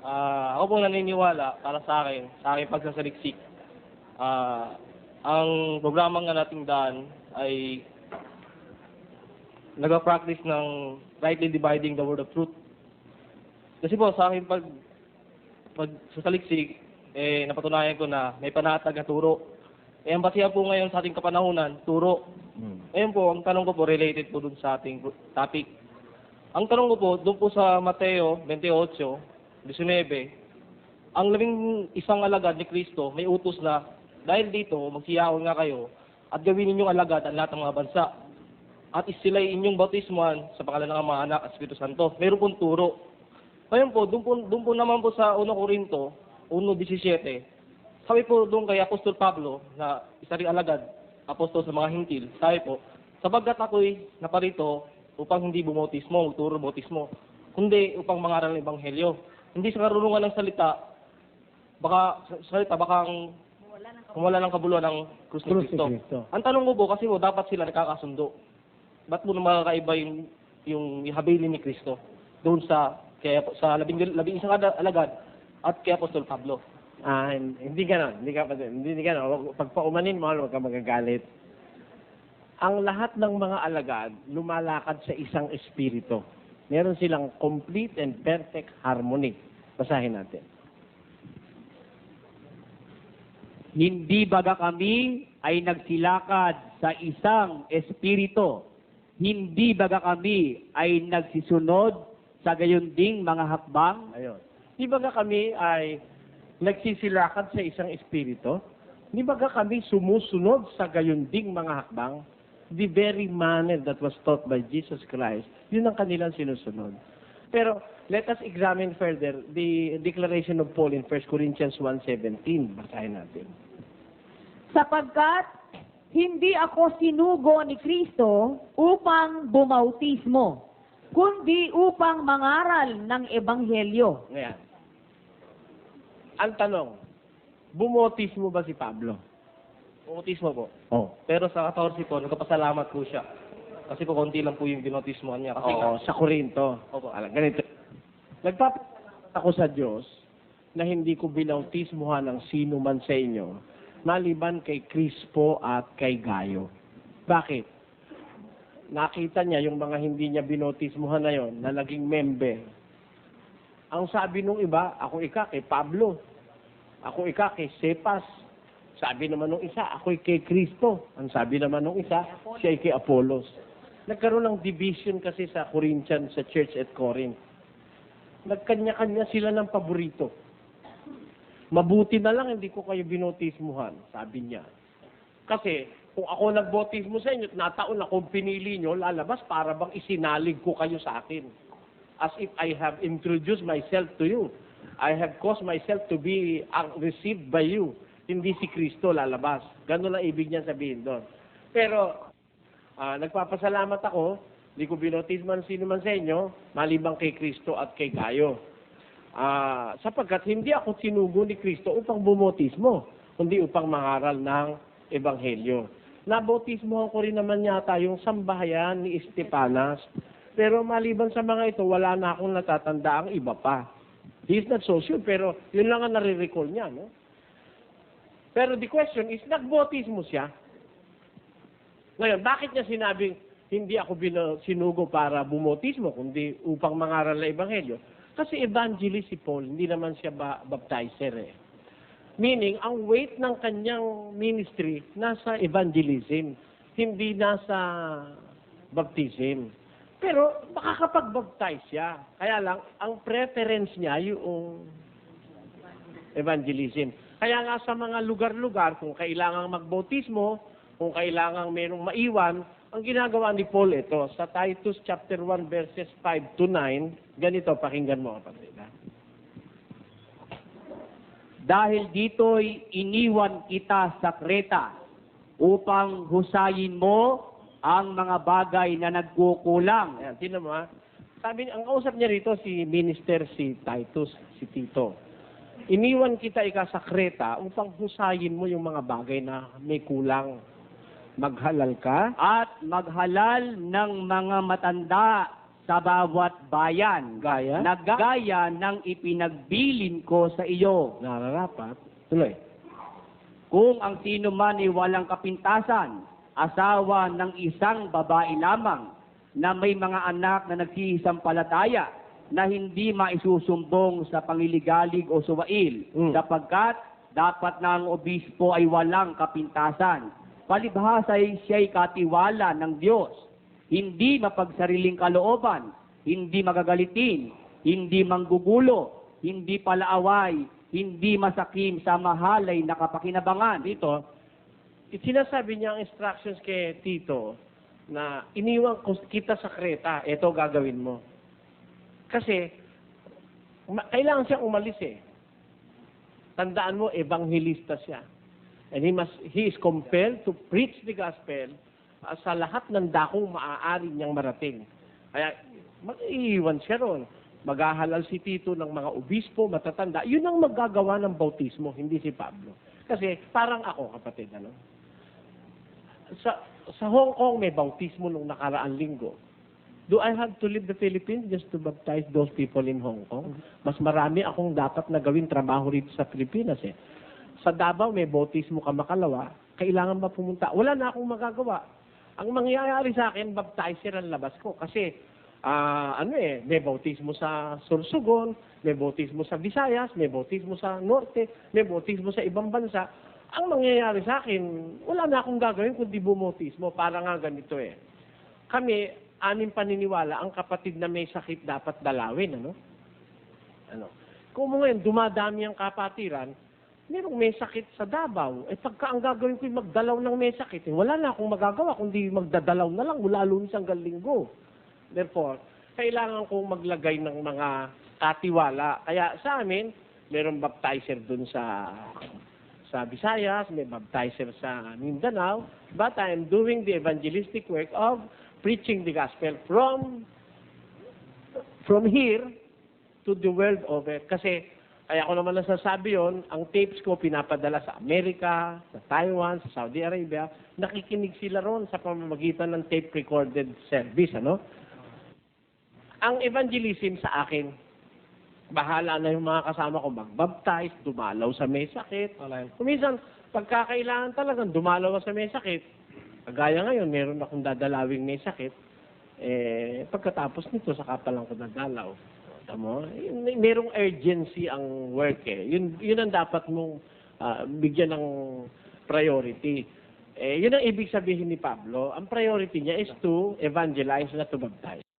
Ah, ako po naniniwala para sa akin, sa aking pagsasaliksik. Ah, ang programa nga nating daan ay nag-practice ng rightly dividing the word of truth. Kasi po sa akin pag pag sa saliksik, eh napatunayan ko na may panatag na turo. Eh ang basihan po ngayon sa ating kapanahunan, turo. Ngayon po, ang tanong ko po related po dun sa ating topic. Ang tanong ko po, doon po sa Mateo 28, 19, ang labing isang alagad ni Kristo may utos na dahil dito, magsiyaon nga kayo at gawin ninyong alagad ang lahat ng mga bansa. At isilay inyong bautismuhan sa pangalan ng Ama, Anak at Espiritu Santo. Mayroon pong turo. Ngayon po, doon po, doon po naman po sa 1 Corinto 1.17, sabi po doon kay Apostol Pablo na isa ring alagad, apostol sa mga hintil, sabi po, sabagkat ako'y naparito upang hindi bumautismo, magturo bautismo, kundi upang mangaral ng Ebanghelyo. Hindi sa karunungan ng salita, baka sa salita, baka ang kumala ng kabuluhan ng krus ni Kristo. Ang tanong ko po, kasi po, dapat sila nakakasundo. Ba't mo na makakaiba yung, yung habilin ni Kristo doon sa kaya sa labing, labing isang alagad at kay Apostol Pablo. Ah, hindi ganon. Hindi ka hindi, hindi ganon. Pag paumanin mo, huwag ka magagalit. Ang lahat ng mga alagad lumalakad sa isang espiritu. Meron silang complete and perfect harmony. Basahin natin. Hindi baga kami ay nagsilakad sa isang espiritu. Hindi baga kami ay nagsisunod sa gayunding mga hakbang. Ayun. Di ba nga kami ay nagsisilakad sa isang espiritu? Di ba nga kami sumusunod sa gayunding mga hakbang? The very manner that was taught by Jesus Christ, yun ang kanilang sinusunod. Pero let us examine further the declaration of Paul in 1 Corinthians 1.17. Basahin natin. sapagkat hindi ako sinugo ni Kristo upang bumautismo, kundi upang mangaral ng Ebanghelyo. Ngayon. Ang tanong, bumotis mo ba si Pablo? Bautismo po. Oh. Pero sa 14 po, nagpasalamat po siya. Kasi po, konti lang po yung binotismohan niya. Kasi nga, Oo, sa Korinto. Opo. Alam, ganito. Nagpapasalamat ako sa Diyos na hindi ko binautismuhan ng sino man sa inyo, maliban kay Crispo at kay Gayo. Bakit? Nakita niya yung mga hindi niya binautismuhan na yon na naging member. Ang sabi nung iba, ako ika kay Pablo. Ako ika kay Cepas. Sabi naman nung isa, ako'y kay Kristo. Ang sabi naman nung isa, siya kay Apollos. Nagkaroon ng division kasi sa Corinthian, sa church at Corinth. Nagkanya-kanya sila ng paborito. Mabuti na lang hindi ko kayo binotismuhan, sabi niya. Kasi kung ako nagbotismo sa inyo at nataon akong pinili nyo, lalabas para bang isinalig ko kayo sa akin. As if I have introduced myself to you. I have caused myself to be uh, received by you. Hindi si Kristo lalabas. Ganun lang ibig niya sabihin doon. Pero, ah, nagpapasalamat ako, hindi ko binotisman sino man sa inyo, malibang kay Kristo at kay Gayo. Ah, sapagkat hindi ako sinugo ni Kristo upang bumotismo, kundi upang mangaral ng Ebanghelyo. Nabotismohan ko rin naman yata yung sambahayan ni Estepanas. Pero maliban sa mga ito, wala na akong natatanda ang iba pa. He is not so sure, pero yun lang ang nare-recall niya, no? Pero the question is, nagbotismo siya. Ngayon, bakit niya sinabing, hindi ako sinugo para bumotismo, kundi upang mangaral na Ebanghelyo? Kasi evangelist si Paul, hindi naman siya ba, baptizer eh. Meaning, ang weight ng kanyang ministry nasa evangelism, hindi nasa baptism. Pero makakapag-baptize siya. Kaya lang, ang preference niya yung evangelism. Kaya nga sa mga lugar-lugar, kung kailangang magbautismo, kung kailangang merong maiwan, ang ginagawa ni Paul ito, sa Titus chapter 1 verses 5 to 9, ganito, pakinggan mo kapatid. Dahil dito'y iniwan kita sa Kreta upang husayin mo ang mga bagay na nagkukulang. Ayan, tinan mo ha. Sabi, ang kausap niya rito si minister si Titus, si Tito. Iniwan kita ika sa Kreta upang husayin mo yung mga bagay na may kulang. Maghalal ka, At maghalal ng mga matanda sa bawat bayan Gaya? na gaya ng ipinagbilin ko sa iyo. Nararapat. Tuloy. Kung ang sino man ay walang kapintasan, asawa ng isang babae lamang na may mga anak na nagsisampalataya na hindi maisusumbong sa pangiligalig o suwail Mm. sapagkat dapat na ang obispo ay walang kapintasan. Palibhasa ay siya'y katiwala ng Diyos. Hindi mapagsariling kalooban, hindi magagalitin, hindi manggugulo, hindi palaaway, hindi masakim sa mahalay na kapakinabangan. Dito, it- sinasabi niya ang instructions kay Tito na iniwan kita sa Kreta, ito gagawin mo. Kasi, kailangan siya umalis eh. Tandaan mo, evangelista siya. And he, must, he is compelled to preach the gospel uh, sa lahat ng dakong maaari niyang marating. Kaya, mag-iiwan siya ron. Maghahalal si Tito ng mga obispo, matatanda. Yun ang maggagawa ng bautismo, hindi si Pablo. Kasi parang ako, kapatid, ano? Sa, sa Hong Kong, may bautismo nung nakaraang linggo. Do I have to leave the Philippines just to baptize those people in Hong Kong? Mas marami akong dapat na gawin trabaho rito sa Pilipinas eh. Sa Davao, may bautismo ka makalawa. Kailangan ba pumunta? Wala na akong magagawa. Ang mangyayari sa akin, baptizer ang labas ko. Kasi, ah ano eh, may bautismo sa Sorsogon, may bautismo sa Visayas, may bautismo sa Norte, may bautismo sa ibang bansa. Ang mangyayari sa akin, wala na akong gagawin kundi bumautismo. Para nga ganito eh. Kami, anim paniniwala, ang kapatid na may sakit dapat dalawin, ano? Ano? Kung mo ngayon, dumadami ang kapatiran, merong may sakit sa Davao, eh pagka ang gagawin ko magdalaw ng may sakit, eh, wala na akong magagawa, kundi magdadalaw na lang mula lunes hanggang linggo. Therefore, kailangan kong maglagay ng mga katiwala. Kaya sa amin, merong baptizer dun sa sa Visayas, may baptizer sa Mindanao, but I am doing the evangelistic work of preaching the gospel from from here to the world over. Kasi, kaya ko naman nasasabi yon, ang tapes ko pinapadala sa Amerika, sa Taiwan, sa Saudi Arabia, nakikinig sila ron sa pamamagitan ng tape recorded service, ano? Ang evangelism sa akin, bahala na yung mga kasama ko mag-baptize, dumalaw sa may sakit. Kuminsan, pagkakailangan talagang dumalaw sa may sakit, kagaya ngayon, meron akong dadalawing may sakit, eh, pagkatapos nito, saka pa lang ko dadalaw. Tamo? May- Merong urgency ang work eh. Yun, yun ang dapat mong ah, bigyan ng priority. Eh, yun ang ibig sabihin ni Pablo. Ang priority niya is to evangelize, not to baptize.